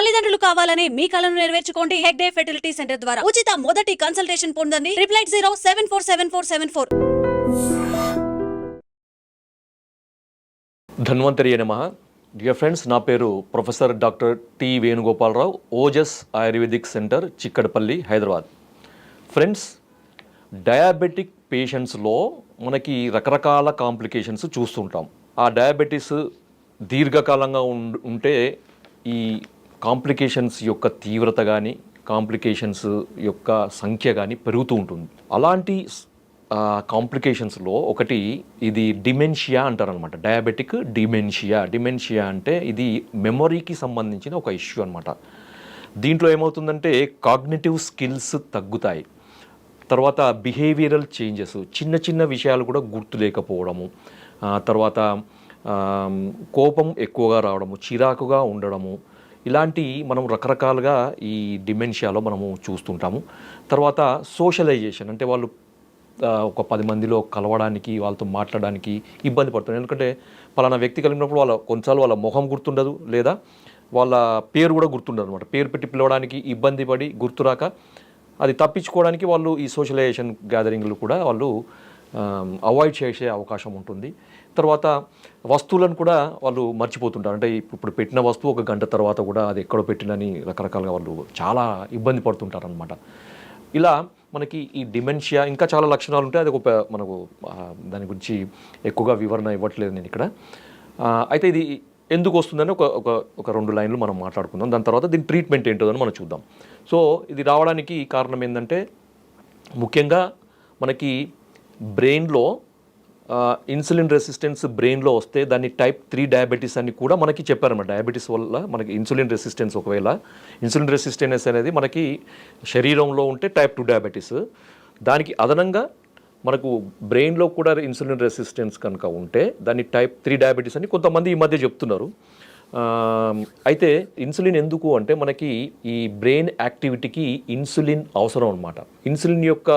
తల్లిదండ్రులు కావాలని మీ కలను నెరవేర్చుకోండి హెగ్డే ఫెర్టిలిటీ సెంటర్ ద్వారా. ఉచిత మొదటి కన్సల్టేషన్ పొందండి. Triple eight zero seven four seven four seven four. Dhanvantari నమ డియర్ ఫ్రెండ్స్ నా పేరు professor doctor T Venugopalarao Ojas ayurvedic centre Chikkadapalli Hyderabad. Friends diabetic పేషెంట్స్లో మనకి రకరకాల కాంప్లికేషన్స్ చూస్తుంటాం. ఆ డయాబెటీస్ దీర్ఘకాలంగా ఉం- ఉంటే ఈ కాంప్లికేషన్స్ యొక్క తీవ్రత కానీ కాంప్లికేషన్స్ యొక్క సంఖ్య కానీ పెరుగుతూ ఉంటుంది. అలాంటి కాంప్లికేషన్స్లో ఒకటి ఇది డిమెన్షియా అంటారనమాట. Diabetic dementia. డిమెన్షియా అంటే ఇది మెమొరీకి సంబంధించిన ఒక ఇష్యూ అనమాట. దీంట్లో ఏమవుతుందంటే కాగ్నిటివ్ స్కిల్స్ తగ్గుతాయి. తర్వాత బిహేవియరల్ చేంజెస్ చిన్న చిన్న విషయాలు కూడా గుర్తు లేకపోవడము తర్వాత కోపం ఎక్కువగా రావడము చిరాకుగా ఉండడము ఇలాంటి మనం రకరకాలుగా ఈ డిమెన్షియాలో మనము చూస్తుంటాము. తర్వాత సోషలైజేషన్ అంటే వాళ్ళు ఒక పది మందిలో కలవడానికి వాళ్ళతో మాట్లాడడానికి ఇబ్బంది పడుతుంది ఎందుకంటే పలానా వ్యక్తి కలిగినప్పుడు వాళ్ళ కొన్నిసార్లు వాళ్ళ మొహం గుర్తుండదు లేదా వాళ్ళ పేరు కూడా గుర్తుండదు అనమాట పేరు పెట్టి పిలవడానికి ఇబ్బంది పడి గుర్తురాక అది తప్పించుకోవడానికి వాళ్ళు ఈ సోషలైజేషన్ గ్యాదరింగ్లు కూడా వాళ్ళు అవాయిడ్ చేసే అవకాశం ఉంటుంది. తర్వాత వస్తువులను కూడా వాళ్ళు మర్చిపోతుంటారు. అంటే ఇప్పుడు పెట్టిన వస్తువు ఒక గంట తర్వాత కూడా అది ఎక్కడో పెట్టినని రకరకాలుగా వాళ్ళు చాలా ఇబ్బంది పడుతుంటారు అనమాట ఇలా మనకి ఈ డిమెన్షియా ఇంకా చాలా లక్షణాలు ఉంటాయి. అది ఒక మనకు దాని గురించి ఎక్కువగా వివరణ ఇవ్వట్లేదు నేను ఇక్కడ. అయితే ఇది ఎందుకు వస్తుందని ఒక ఒక ఒక రెండు లైన్లు మనం మాట్లాడుకుందాం. దాని తర్వాత దీని ట్రీట్మెంట్ ఏంటో అని మనం చూద్దాం. సో ఇది రావడానికి కారణం ఏంటంటే ముఖ్యంగా మనకి బ్రెయిన్లో ఇన్సులిన్ రెసిస్టెన్స్ బ్రెయిన్లో వస్తే దాన్ని టైప్ త్రీ డయాబెటీస్ అని కూడా మనకి చెప్పారన్నమాట. డయాబెటీస్ వల్ల మనకి ఇన్సులిన్ రెసిస్టెన్స్ ఒకవేళ. ఇన్సులిన్ రెసిస్టెన్స్ అనేది మనకి శరీరంలో ఉంటే టైప్ టూ డయాబెటీస్ దానికి అదనంగా మనకు బ్రెయిన్లో కూడా ఇన్సులిన్ రెసిస్టెన్స్ కనుక ఉంటే దాన్ని టైప్ త్రీ డయాబెటీస్ అని కొంతమంది ఈ మధ్య చెప్తున్నారు. అయితే ఇన్సులిన్ ఎందుకు అంటే మనకి ఈ బ్రెయిన్ యాక్టివిటీకి ఇన్సులిన్ అవసరం అనమాట ఇన్సులిన్ యొక్క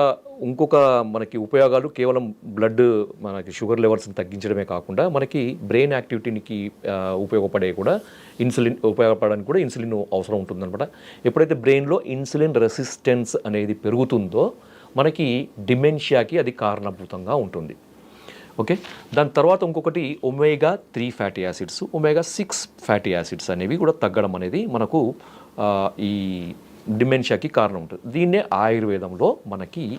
ఇంకొక మనకి ఉపయోగాలు కేవలం బ్లడ్ మనకి షుగర్ లెవెల్స్ని తగ్గించడమే కాకుండా మనకి బ్రెయిన్ యాక్టివిటీకి ఉపయోగపడే కూడా ఇన్సులిన్ ఉపయోగపడడానికి కూడా ఇన్సులిన్ అవసరం ఉంటుందన్నమాట. ఎప్పుడైతే బ్రెయిన్లో ఇన్సులిన్ రెసిస్టెన్స్ అనేది పెరుగుతుందో మనకి డిమెన్షియాకి అది కారణభూతంగా ఉంటుంది. ఓకే? దాని తర్వాత ఇంకొకటి omega three fatty acids omega six fatty acids అనేవి కూడా తగ్గడం అనేది మనకు ఈ డిమెన్షియాకి కారణం ఉంటుంది. దీన్నే ఆయుర్వేదంలో మనకి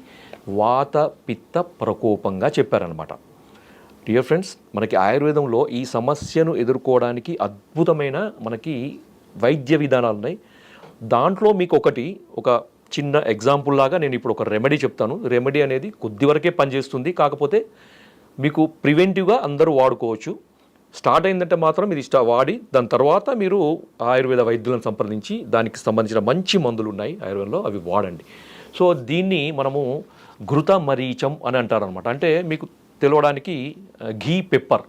వాత పిత్త ప్రకోపంగా చెప్పారనమాట డియర్ ఫ్రెండ్స్ మనకి ఆయుర్వేదంలో ఈ సమస్యను ఎదుర్కోవడానికి అద్భుతమైన మనకి వైద్య విధానాలు ఉన్నాయి. దాంట్లో మీకు ఒకటి ఒక చిన్న ఎగ్జాంపుల్ లాగా నేను ఇప్పుడు ఒక రెమెడీ చెప్తాను. రెమెడీ అనేది కొద్ది వరకే పనిచేస్తుంది. కాకపోతే మీకు ప్రివెంటివ్గా అందరూ వాడుకోవచ్చు. స్టార్ట్ అయిందంటే మాత్రం ఇది ఇష్ట వాడి. దాని తర్వాత మీరు ఆయుర్వేద వైద్యులను సంప్రదించి దానికి సంబంధించిన మంచి మందులు ఉన్నాయి ఆయుర్వేదంలో అవి వాడండి. సో దీన్ని మనము ఘృత మరీచం అని అంటారనమాట అంటే మీకు తెలవడానికి ఘీ పెప్పర్.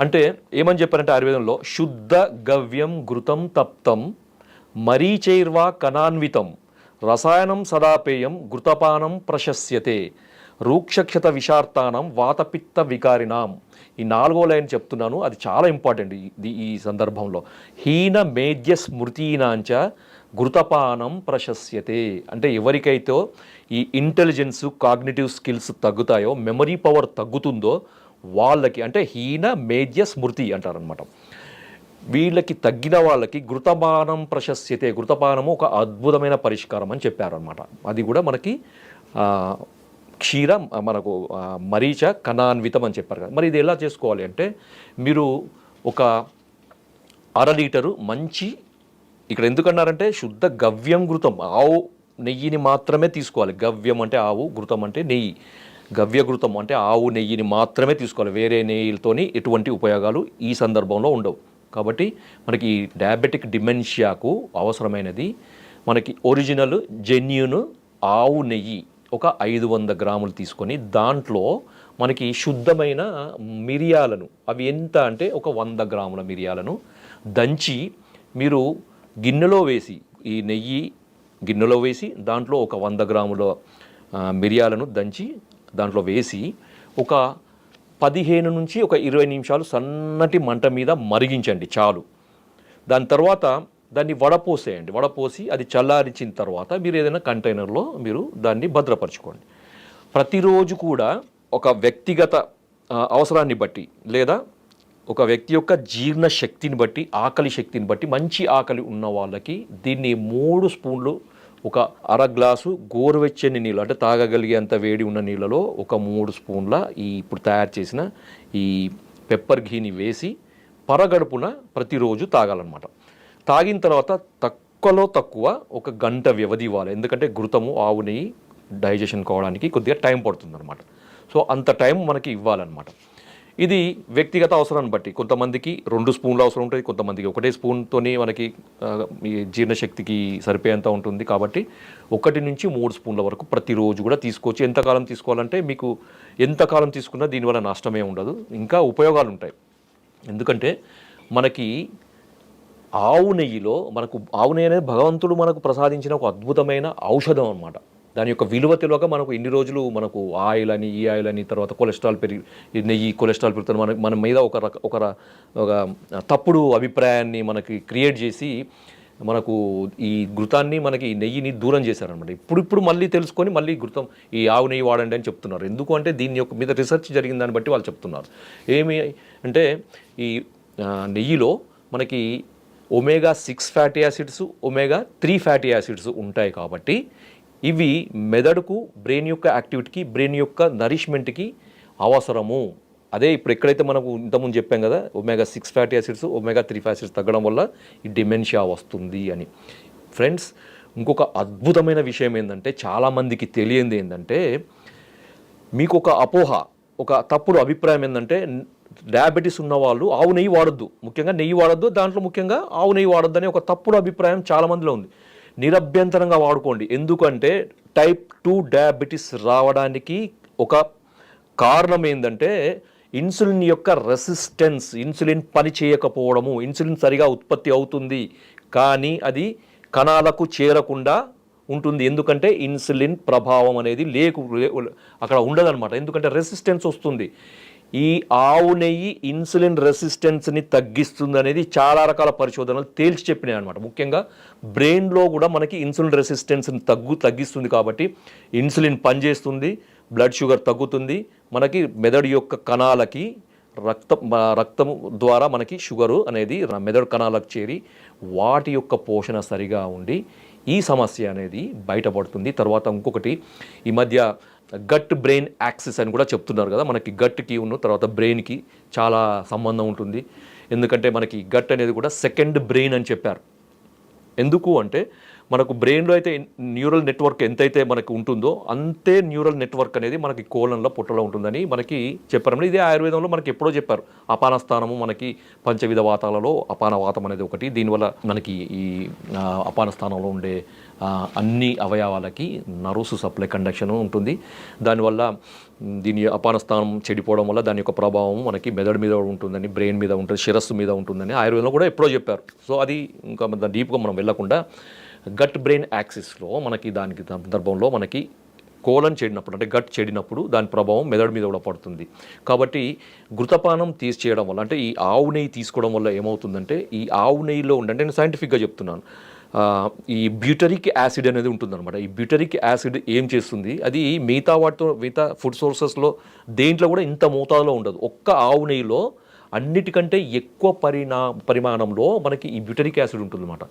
అంటే ఏమని చెప్పారంటే ఆయుర్వేదంలో? శుద్ధ గవ్యం ఘృతం తప్తం మరీచైర్వా కణాన్వితం రసాయనం సదాపేయం ఘృతపానం ప్రశస్యతే రూక్షక్షత విషార్తానం వాతపిత్త వికారినాం. ఈ నాలుగో లైన్ చెప్తున్నాను. అది చాలా ఇంపార్టెంట్ ఈ ఈ సందర్భంలో. హీన మేధ్య స్మృతీనాంచ ఘృతపానం ప్రశస్యతే. అంటే ఎవరికైతే ఈ ఇంటెలిజెన్స్ కాగ్నిటివ్ స్కిల్స్ తగ్గుతాయో మెమరీ పవర్ తగ్గుతుందో వాళ్ళకి అంటే హీన మేధ్య స్మృతి అంటారనమాట వీళ్ళకి తగ్గిన వాళ్ళకి ఘృతపానం ప్రశస్యతే. ఘృతపానము ఒక అద్భుతమైన పరిష్కారం అని చెప్పారనమాట అది కూడా మనకి క్షీర మనకు మరీచ కణాన్వితం అని చెప్పారు కదా. మరి ఇది ఎలా చేసుకోవాలి అంటే మీరు ఒక అర లీటరు మంచి ఇక్కడ ఎందుకన్నారంటే శుద్ధ గవ్యం ఘృతం ఆవు నెయ్యిని మాత్రమే తీసుకోవాలి. గవ్యం అంటే ఆవు ఘృతం అంటే నెయ్యి. గవ్య ఘృతం అంటే ఆవు నెయ్యిని మాత్రమే తీసుకోవాలి. వేరే నెయ్యిలతోని ఎటువంటి ఉపయోగాలు ఈ సందర్భంలో ఉండవు. కాబట్టి మనకి డయాబెటిక్ డిమెన్షియాకు అవసరమైనది మనకి ఒరిజినల్ జెన్యున్ ఆవు నెయ్యి. ఒక ఐదు వంద గ్రాములు తీసుకొని దాంట్లో మనకి శుద్ధమైన మిరియాలను అవి ఎంత అంటే ఒక వంద గ్రాముల మిరియాలను దంచి మీరు గిన్నెలో వేసి ఈ నెయ్యి గిన్నెలో వేసి దాంట్లో ఒక వంద గ్రాముల మిరియాలను దంచి దాంట్లో వేసి ఒక పదిహేను నుంచి ఒక ఇరవై నిమిషాలు సన్నటి మంట మీద మరిగించండి చాలు. దాని తర్వాత దాన్ని వడపోసేయండి. వడపోసి అది చల్లారించిన తర్వాత మీరు ఏదైనా కంటైనర్లో మీరు దాన్ని భద్రపరచుకోండి. ప్రతిరోజు కూడా ఒక వ్యక్తిగత అవసరాన్ని బట్టి లేదా ఒక వ్యక్తి యొక్క జీర్ణ శక్తిని బట్టి ఆకలి శక్తిని బట్టి మంచి ఆకలి ఉన్న వాళ్ళకి దీన్ని మూడు స్పూన్లు ఒక అర గ్లాసు గోరువెచ్చని నీళ్ళు అంటే తాగగలిగేంత వేడి ఉన్న నీళ్ళలో ఒక మూడు స్పూన్ల ఈ ఇప్పుడు తయారు చేసిన ఈ పెప్పర్ ఘీని వేసి పరగడుపున ప్రతిరోజు తాగాలన్నమాట. తాగిన తర్వాత తక్కువలో తక్కువ ఒక గంట వ్యవధి ఇవ్వాలి. ఎందుకంటే ఘృతము ఆవు నెయ్యి డైజెషన్ కావడానికి కొద్దిగా టైం పడుతుందన్నమాట. సో అంత టైం మనకి ఇవ్వాలన్నమాట. ఇది వ్యక్తిగత అవసరాన్ని బట్టి. కొంతమందికి రెండు స్పూన్లు అవసరం ఉంటుంది కొంతమందికి ఒకటే స్పూన్తోనే మనకి జీర్ణశక్తికి సరిపోయేంత ఉంటుంది కాబట్టి ఒకటి నుంచి మూడు స్పూన్ల వరకు ప్రతిరోజు కూడా తీసుకోవచ్చు. ఎంతకాలం తీసుకోవాలంటే మీకు ఎంతకాలం తీసుకున్నా దీనివల్ల నష్టమే ఉండదు. ఇంకా ఉపయోగాలు ఉంటాయి. ఎందుకంటే మనకి ఆవు నెయ్యిలో మనకు ఆవు నెయ్యి అనేది భగవంతుడు మనకు ప్రసాదించిన ఒక అద్భుతమైన ఔషధం అనమాట దాని యొక్క విలువ తెలియక మనకు ఇన్ని రోజులు మనకు ఆయిల్ అని ఈ ఆయిల్ అని తర్వాత కొలెస్ట్రాల్ పెరిగి నెయ్యి కొలెస్ట్రాల్ పెరుగుతుంది. మన మన మీద ఒక రక ఒక ఒక తప్పుడు అభిప్రాయాన్ని మనకి క్రియేట్ చేసి మనకు ఈ ఘృతాన్ని మనకి ఈ నెయ్యిని దూరం చేశారనమాట ఇప్పుడు ఇప్పుడు మళ్ళీ తెలుసుకొని మళ్ళీ ఘృతం ఈ ఆవు నెయ్యి వాడండి అని చెప్తున్నారు. ఎందుకు అంటే దీని యొక్క మీద రీసెర్చ్ జరిగిన దాన్ని బట్టి వాళ్ళు చెప్తున్నారు. ఏమి అంటే ఈ నెయ్యిలో మనకి omega six fatty acids omega three fatty acids ఉంటాయి కాబట్టి ఇవి మెదడుకు బ్రెయిన్ యొక్క యాక్టివిటీకి బ్రెయిన్ యొక్క నరిష్మెంట్కి అవసరము. అదే ఇప్పుడు ఎక్కడైతే మనకు ఇంతకుముందు చెప్పాం కదా omega six fatty acids omega three fatty acids తగ్గడం వల్ల ఈ డిమెన్షియా వస్తుంది అని. ఫ్రెండ్స్ ఇంకొక అద్భుతమైన విషయం ఏంటంటే చాలామందికి తెలియంది ఏంటంటే మీకు ఒక అపోహ ఒక తప్పుడు అభిప్రాయం ఏంటంటే డయాబెటీస్ ఉన్న వాళ్ళు ఆవు నెయ్యి వాడద్దు. ముఖ్యంగా నెయ్యి వాడద్దు. దాంట్లో ముఖ్యంగా ఆవు నెయ్యి వాడద్దు అనే ఒక తప్పుడు అభిప్రాయం చాలా మందిలో ఉంది. నిరభ్యంతరంగా వాడుకోండి. ఎందుకంటే టైప్ టూ డయాబెటీస్ రావడానికి ఒక కారణం ఏంటంటే ఇన్సులిన్ యొక్క రెసిస్టెన్స్ ఇన్సులిన్ పని చేయకపోవడము ఇన్సులిన్ సరిగా ఉత్పత్తి అవుతుంది కానీ అది కణాలకు చేరకుండా ఉంటుంది. ఎందుకంటే ఇన్సులిన్ ప్రభావం అనేది లేకు లే- అక్కడ ఉండదన్నమాట. ఎందుకంటే రెసిస్టెన్స్ వస్తుంది. ఈ ఆవు నెయ్యి ఇన్సులిన్ రెసిస్టెన్స్ని తగ్గిస్తుంది అనేది చాలా రకాల పరిశోధనలు తేల్చి చెప్పినాయి అనమాట ముఖ్యంగా బ్రెయిన్లో కూడా మనకి ఇన్సులిన్ రెసిస్టెన్స్ని తగ్గు తగ్గిస్తుంది కాబట్టి ఇన్సులిన్ పనిచేస్తుంది బ్లడ్ షుగర్ తగ్గుతుంది మనకి మెదడు యొక్క కణాలకి రక్తం రక్తము రక్తం ద్వారా మనకి షుగరు అనేది మెదడు కణాలకు చేరి వాటి యొక్క పోషణ సరిగా ఉండి ఈ సమస్య అనేది బయటపడుతుంది. తర్వాత ఇంకొకటి ఈ మధ్య గట్ బ్రెయిన్ యాక్సిస్ అని కూడా చెప్తున్నారు కదా. మనకి గట్కి ఉన్న తర్వాత బ్రెయిన్కి చాలా సంబంధం ఉంటుంది. ఎందుకంటే మనకి గట్ అనేది కూడా సెకండ్ బ్రెయిన్ అని చెప్పారు. ఎందుకు అంటే మనకు బ్రెయిన్లో అయితే న్యూరల్ నెట్వర్క్ ఎంతైతే మనకు ఉంటుందో అంతే న్యూరల్ నెట్వర్క్ అనేది మనకి కోలంలో పుట్టలో ఉంటుందని మనకి చెప్పారు. ఇదే ఆయుర్వేదంలో మనకి ఎప్పుడో చెప్పారు. అపాన స్థానము మనకి పంచవిధ వాతాలలో అపాన వాతం అనేది ఒకటి. దీనివల్ల మనకి ఈ అపాన స్థానంలో ఉండే అన్ని అవయవాలకి నర్వ్స్ సప్లై కండక్షన్ ఉంటుంది. దానివల్ల దీని అపాన స్థానం చెడిపోవడం వల్ల దాని యొక్క ప్రభావం మనకి మెదడు మీద ఉంటుందని బ్రెయిన్ మీద ఉంటుంది శిరస్సు మీద ఉంటుందని ఆయుర్వేదంలో కూడా ఎప్పుడో చెప్పారు. సో అది ఇంకా డీప్గా మనం వెళ్ళకుండా గట్ బ్రెయిన్ యాక్సిస్లో మనకి దానికి సందర్భంలో మనకి కోలన్ చెడినప్పుడు అంటే గట్ చెడినప్పుడు దాని ప్రభావం మెదడు మీద కూడా పడుతుంది. కాబట్టి గ్రుతపానం తీసి చేయడం వల్ల అంటే ఈ ఆవు నెయ్యి తీసుకోవడం వల్ల ఏమవుతుందంటే ఈ ఆవు నెయ్యిలో ఉండే నేను సైంటిఫిక్గా చెప్తున్నాను. ఈ బ్యూటరిక్ యాసిడ్ అనేది ఉంటుందన్నమాట. ఈ బ్యూటరిక్ యాసిడ్ ఏం చేస్తుంది? అది మిగతా వాటితో మిగతా ఫుడ్ సోర్సెస్లో దేంట్లో కూడా ఇంత మోతాదులో ఉండదు. ఒక్క ఆవు నెయ్యిలో అన్నిటికంటే ఎక్కువ పరిణా పరిమాణంలో మనకి ఈ బ్యూటరిక్ యాసిడ్ ఉంటుందన్నమాట.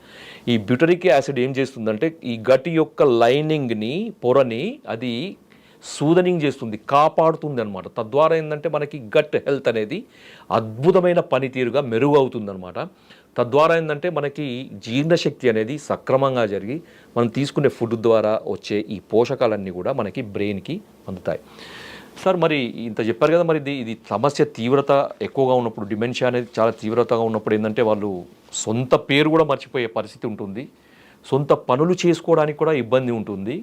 ఈ బ్యూటరిక్ యాసిడ్ ఏం చేస్తుందంటే ఈ గట్ యొక్క లైనింగ్ని పొరని అది సూదనింగ్ చేస్తుంది కాపాడుతుంది అనమాట తద్వారా ఏంటంటే మనకి గట్ హెల్త్ అనేది అద్భుతమైన పనితీరుగా మెరుగవుతుంది అనమాట తద్వారా ఏంటంటే మనకి జీర్ణశక్తి అనేది సక్రమంగా జరిగి మనం తీసుకునే ఫుడ్ ద్వారా వచ్చే ఈ పోషకాలన్నీ కూడా మనకి బ్రెయిన్కి అందుతాయి. సార్ మరి ఇంత చెప్పారు కదా మరి ఇది ఇది సమస్య తీవ్రత ఎక్కువగా ఉన్నప్పుడు డిమెన్షియా అనేది చాలా తీవ్రతగా ఉన్నప్పుడు ఏంటంటే వాళ్ళు సొంత పేరు కూడా మర్చిపోయే పరిస్థితి ఉంటుంది. సొంత పనులు చేసుకోవడానికి కూడా ఇబ్బంది ఉంటుంది.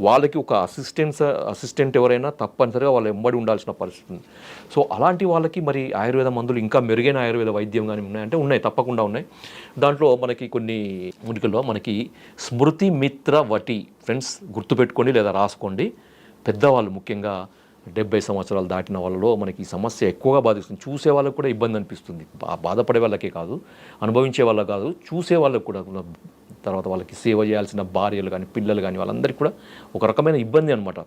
వాళ్ళకి ఒక అసిస్టెన్స్ అసిస్టెంట్ ఎవరైనా తప్పనిసరిగా వాళ్ళు ఎంబడి ఉండాల్సిన పరిస్థితి ఉంది. సో అలాంటి వాళ్ళకి మరి ఆయుర్వేద మందులు ఇంకా మెరుగైన ఆయుర్వేద వైద్యం కానీ ఉన్నాయంటే ఉన్నాయి తప్పకుండా ఉన్నాయి. దాంట్లో మనకి కొన్ని ముడికల్లో మనకి స్మృతి మిత్ర వటి ఫ్రెండ్స్ గుర్తుపెట్టుకోండి లేదా రాసుకోండి. పెద్దవాళ్ళు ముఖ్యంగా డెబ్బై సంవత్సరాలు దాటిన వాళ్ళలో మనకి ఈ సమస్య ఎక్కువగా బాధిస్తుంది. చూసే వాళ్ళకు కూడా ఇబ్బంది అనిపిస్తుంది. బా- బాధపడే వాళ్ళకే కాదు అనుభవించే వాళ్ళకి కాదు చూసే వాళ్ళకు కూడా తర్వాత వాళ్ళకి సేవ చేయాల్సిన భార్యలు కానీ పిల్లలు కానీ వాళ్ళందరికీ కూడా ఒక రకమైన ఇబ్బంది అనమాట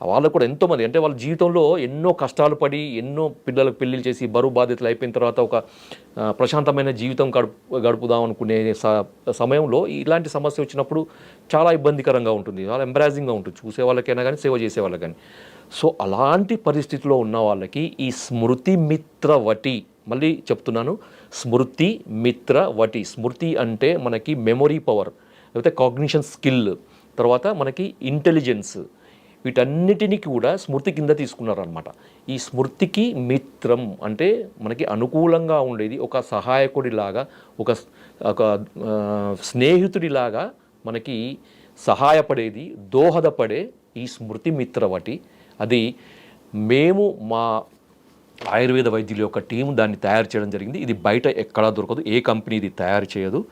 వాళ్ళకు కూడా ఎంతోమంది అంటే వాళ్ళ జీవితంలో ఎన్నో కష్టాలు పడి ఎన్నో పిల్లలకు పెళ్ళిళ్ళు చేసి బరువు బాధ్యతలు అయిపోయిన తర్వాత ఒక ప్రశాంతమైన జీవితం గడుపు గడుపుదాం అనుకునే స- సమయంలో ఇలాంటి సమస్య వచ్చినప్పుడు చాలా ఇబ్బందికరంగా ఉంటుంది. చాలా ఎంబరాజింగ్గా ఉంటుంది. చూసే వాళ్ళకైనా కానీ సేవ చేసే వాళ్ళకి కానీ. సో అలాంటి పరిస్థితిలో ఉన్న వాళ్ళకి ఈ స్మృతి మిత్ర మళ్ళీ చెప్తున్నాను స్మృతి మిత్ర వటి. స్మృతి అంటే మనకి మెమొరీ పవర్ లేకపోతే కాగ్నిషన్ స్కిల్ తర్వాత మనకి ఇంటెలిజెన్స్ వీటన్నిటినీ కూడా స్మృతి కింద తీసుకున్నారనమాట ఈ స్మృతికి మిత్రం అంటే మనకి అనుకూలంగా ఉండేది ఒక సహాయకుడిలాగా ఒక ఒక స్నేహితుడిలాగా మనకి సహాయపడేది దోహదపడే ఈ స్మృతి మిత్రవటి అది మేము మా ఆయుర్వేద వైద్యుల యొక్క టీం దాన్ని తయారు చేయడం జరిగింది. ఇది బయట ఎక్కడా దొరకదు. ఏ కంపెనీ ఇది తయారు చేయదు.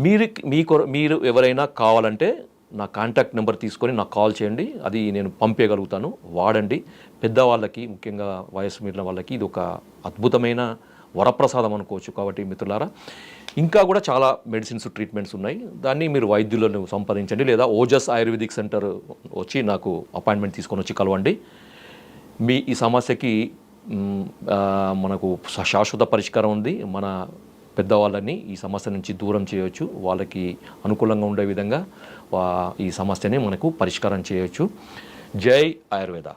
మీరు మీ కొర- మీరు ఎవరైనా కావాలంటే నా కాంటాక్ట్ నెంబర్ తీసుకొని నాకు కాల్ చేయండి. అది నేను పంపేయగలుగుతాను. వాడండి. పెద్దవాళ్ళకి ముఖ్యంగా వయసు మీరిన వాళ్ళకి ఇది ఒక అద్భుతమైన వరప్రసాదం అనుకోవచ్చు కాబట్టి మిత్రులారా. ఇంకా కూడా చాలా మెడిసిన్స్ ట్రీట్మెంట్స్ ఉన్నాయి. దాన్ని మీరు వైద్యులను సంప్రదించండి. లేదా ఓజస్ ఆయుర్వేదిక్ సెంటర్ వచ్చి నాకు అపాయింట్మెంట్ తీసుకొని వచ్చి కలవండి. మీ ఈ సమస్యకి మనకు శాశ్వత పరిష్కారం ఉంది. మన పెద్దవాళ్ళని ఈ సమస్య నుంచి దూరం చేయవచ్చు వాళ్ళకి అనుకూలంగా ఉండే విధంగా ఈ సమస్యని మనకు పరిష్కారం చేయవచ్చు జై ఆయుర్వేద.